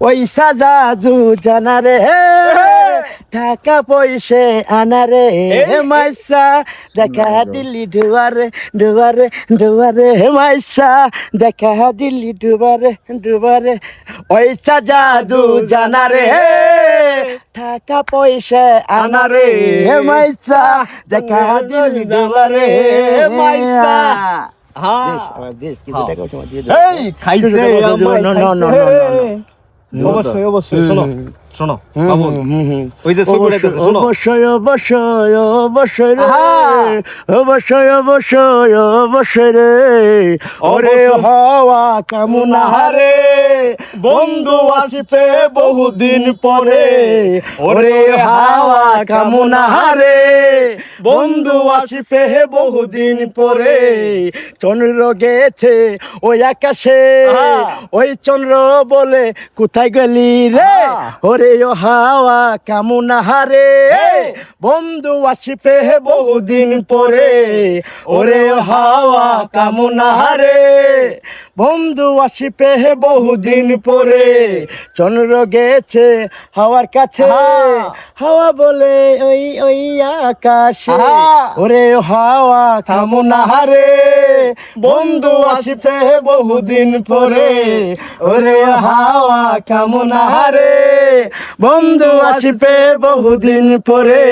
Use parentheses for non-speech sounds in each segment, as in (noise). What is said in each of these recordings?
ওই সাজা দু জানারে টাকা পয়সে আনারে মাইসা দেখা দিল্লি ডুবারে ডুবারে ডুবারে মাইসা দেখা দিল্লি ডুবারে ডুবারে ওই সাজা দু জানারে টাকা পয়সা আনারে মাইসা দেখা দিল্লি ডুবারে মাইসা। হ্যাঁ। দেশ, আমার দেশ, কিছু টাকা আমার দিয়ে দে। এই খাইছে No, no, no, আমায় Yavaş yavaş basıyor. Ee, শোনো। ওই যে শোনো অবশ্যই অবশ্যই অবশ্যই রে আহা। অবশ্যই অবশ্যই অবশ্যই রে ওরে হওয়া কামনা হারে বন্ধু আসছে বহুদিন পরে ওরে হাওয়া কামনা হারে বন্ধু আসছে বহুদিন পরে চন্দ্র গেছে ওই আকাশে। ওই চন্দ্র বলে কোথায় গেলি রে। ওরে ও হাওয়া কামনা হারে। বন্ধু আসিছে বহুদিন পরে। ওরে ও হাওয়া কামনা হারে। বন্ধু আসিপে বহুদিন পরে। চন্দ্র গেছে হাওয়ার কাছে। হাওয়া বলে ওই ওই আকাশে। ওরে হাওয়া কামনা হারে। বন্ধু আসিছে বহুদিন পরে। ওরে হাওয়া কামনা হারে। বন্ধু আসিবে বহুদিন পরে।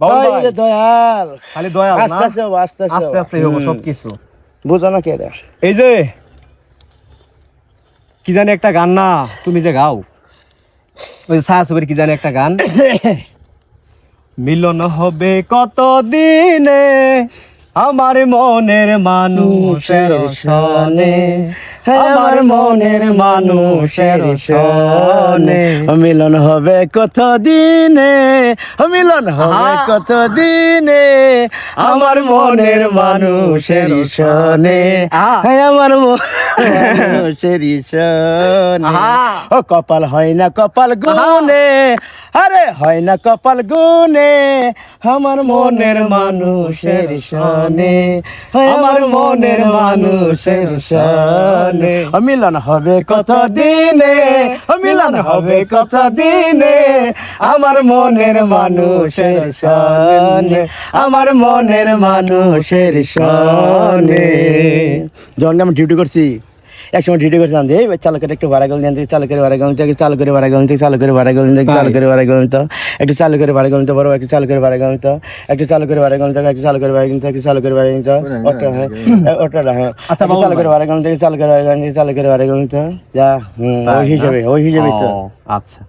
বাবু দয়াল। খালি দয়াল আস্তে আস্তে আস্তে আস্তে আস্তে আস্তে হব সবকিছু। বুঝো না কেরা এই যে কি জানি একটা গান না তুমি যে গাও। ওই সাহা ছবির কি জানি একটা গান। (laughs) মিলন হবে কত দিনে আমার মনের মানুষের সনে। আমার মনের মানুষের সনে। মিলন হবে কত দিনে মিলন হবে কত দিনে আমার মনের মানুষের সনে। আমার মানুষের সনে। ও কপাল হয় না কপাল গুনে আরে হয় না কপাল গুনে আমার মনের মানুষের সনে। আমার মনের মানুষের সনে মিলন হবে কত দিনে মিলন হবে কত দিনে আমার মনের মানুষের সনে আমার মনের মানুষের সনে যখন আমি ডিউটি করছি। একসময় ডিউটি করে যে এই চালু করে একটু ভাড়া গেলেন থেকে চালু করে ভাড়া গেলেন থেকে চালু করে ভাড়া গেলেন থেকে চালু করে ভাড়া গেলেন থেকে চালু করে ভাড়া গেলেন তো একটু চালু করে ভাড়া গেলেন তো বড় একটু চালু করে ভাড়া গেলেন তো একটু চালু করে ভাড়া গেলেন তো একটু চালু করে ভাড়া গেলেন একটু চালু করে ভাড়া গেলেন তো অটো হ্যাঁ অটোটা হ্যাঁ আচ্ছা, চালু করে ভাড়া গেলেন থেকে চালু করে ভাড়া গেলেন থেকে চালু করে ভাড়া গেলেন তো যা হুম ওই হিসেবে ওই হিসেবে তো আচ্ছা